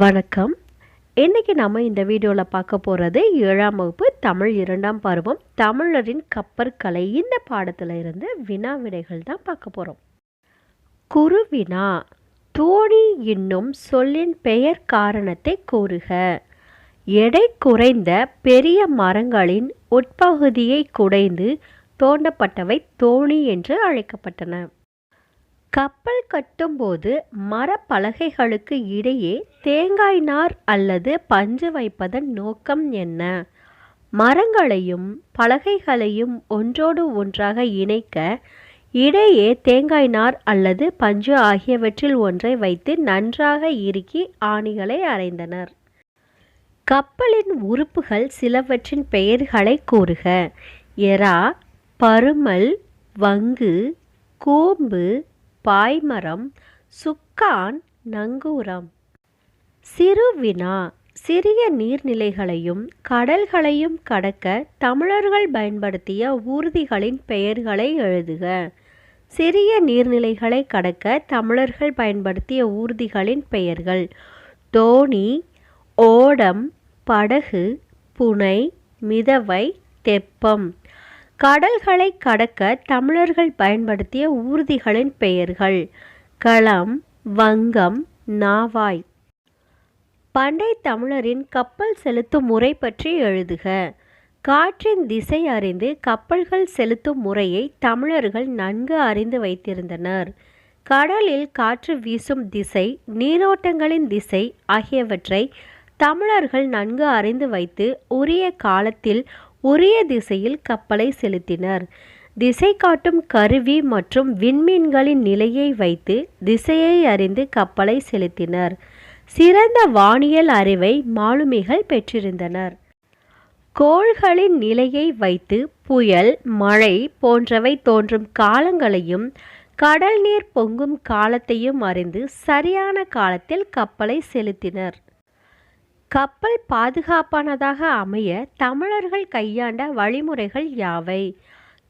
வணக்கம். இன்னைக்கு நம்ம இந்த வீடியோவில் பார்க்க போகிறது ஏழாம் வகுப்பு தமிழ் இரண்டாம் பருவம் தமிழரின் கப்பற்கலை இந்த பாடத்தில் இருந்து வினா விடைகள் தான் பார்க்க போகிறோம் குருவினா தோணி என்னும் சொல்லின் பெயர் காரணத்தை கூறுக. எடை குறைந்த பெரிய மரங்களின் உட்பகுதியை குடைந்து தோண்டப்பட்டவை தோணி என்று அழைக்கப்பட்டன. கப்பல் கட்டும்போது மரப்பலகைகளுக்கு இடையே தேங்காய் நார் அல்லது பஞ்சு வைப்பதன் நோக்கம் என்ன? மரங்களையும் பலகைகளையும் ஒன்றோடு ஒன்றாக இணைக்க இடையே தேங்காய் நார் அல்லது பஞ்சு ஆகியவற்றில் ஒன்றை வைத்து நன்றாக இறுக்கி ஆணிகளை அரைந்தனர். கப்பலின் உறுப்புகள் சிலவற்றின் பெயர்களை கூறுக. எரா பருமல் வங்கு கூம்பு பாய்மரம் சுக்கான் நங்கூரம். சிறுவினா சிறிய நீர்நிலைகளையும் கடல்களையும் கடக்க தமிழர்கள் பயன்படுத்திய ஊர்திகளின் பெயர்களை எழுதுக. சிறிய நீர்நிலைகளை கடக்க தமிழர்கள் பயன்படுத்திய ஊர்திகளின் பெயர்கள் தோணி ஓடம் படகு புனை மிதவை தெப்பம். கடல்களை கடக்க தமிழர்கள் பயன்படுத்திய ஊர்திகளின் பெயர்கள். களம் வங்கம் நாவாய். பண்டை தமிழரின் கப்பல் செலுத்தும் முறை பற்றி எழுதுக. காற்றின் திசை அறிந்து கப்பல்கள் செலுத்தும் முறையை தமிழர்கள் நன்கு அறிந்து வைத்திருந்தனர். கடலில் காற்று வீசும் திசை நீரோட்டங்களின் திசை ஆகியவற்றை தமிழர்கள் நன்கு அறிந்து வைத்து உரிய காலத்தில் உரிய திசையில் கப்பலை செலுத்தினர். திசை காட்டும் கருவி மற்றும் விண்மீன்களின் நிலையை வைத்து திசையை அறிந்து கப்பலை செலுத்தினர். சிறந்த வானியல் அறிவை மாலுமிகள் பெற்றிருந்தனர். கோள்களின் நிலையை வைத்து புயல் மழை போன்றவை தோன்றும் காலங்களையும் கடல் நீர் பொங்கும் காலத்தையும் அறிந்து சரியான காலத்தில் கப்பலை செலுத்தினர். கப்பல் பாதுகாப்பானதாக அமைய தமிழர்கள் கையாண்ட வழிமுறைகள் யாவை?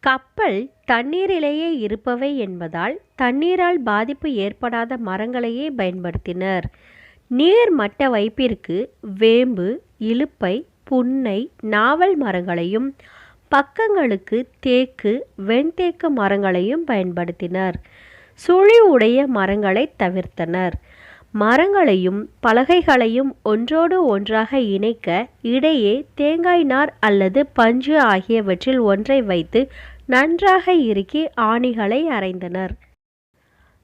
கப்பல் தண்ணீரிலேயே இருப்பவை என்பதால் தண்ணீரால் பாதிப்பு ஏற்படாத மரங்களையே பயன்படுத்தினர். நீர் மட்ட வைப்பிற்கு வேம்பு இலுப்பை புன்னை நாவல் மரங்களையும் பக்கங்களுக்கு தேக்கு வெண்தேக்கு மரங்களையும் பயன்படுத்தினர். சுழி உடைய மரங்களை தவிர்த்தனர். மரங்களையும் பலகைகளையும் ஒன்றோடு ஒன்றாக இணைக்க இடையே தேங்காய் நார் அல்லது பஞ்சு ஆகியவற்றில் ஒன்றை வைத்து நன்றாக இறுக்கி ஆணிகளை அரைந்தனர்.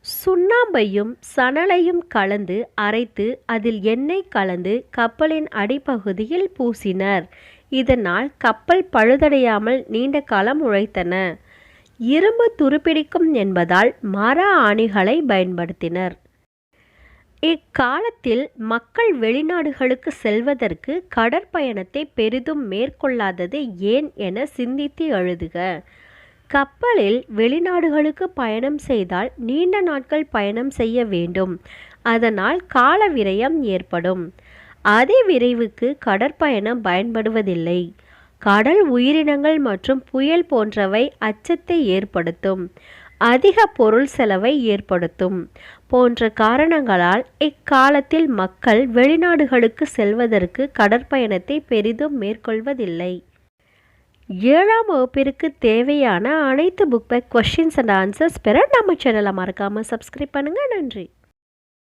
சுண்ணாம்பையும் சணலையும் கலந்து அரைத்து அதில் எண்ணெய் கலந்து கப்பலின் அடிப்பகுதியில் பூசினர். இதனால் கப்பல் பழுதடையாமல் நீண்ட காலம் உழைத்தன. இரும்பு துருப்பிடிக்கும் என்பதால் மர ஆணிகளை பயன்படுத்தினர். இக்காலத்தில் மக்கள் வெளிநாடுகளுக்கு செல்வதற்கு கடற்பயணத்தை பெரிதும் மேற்கொள்ளாதது ஏன் என சிந்தித்து எழுதுக. கப்பலில் வெளிநாடுகளுக்கு பயணம் செய்தால் நீண்ட நாட்கள் பயணம் செய்ய வேண்டும். அதனால் கால விரயம் ஏற்படும். அதே விரைவுக்கு கடற்பயணம் பயன்படுவதில்லை. கடல் உயிரினங்கள் மற்றும் புயல் போன்றவை அச்சத்தை ஏற்படுத்தும். அதிக பொருள் செலவை ஏற்படுத்தும். போன்ற காரணங்களால் இக்காலத்தில் மக்கள் வெளிநாடுகளுக்கு செல்வதற்கு கடற்பயணத்தை பெரிதும் மேற்கொள்வதில்லை. ஏழாம் வகுப்பிற்கு தேவையான அனைத்து book back questions and answers பெற நம்ம சேனலை மறக்காமல் சப்ஸ்கிரைப் பண்ணுங்கள் நன்றி.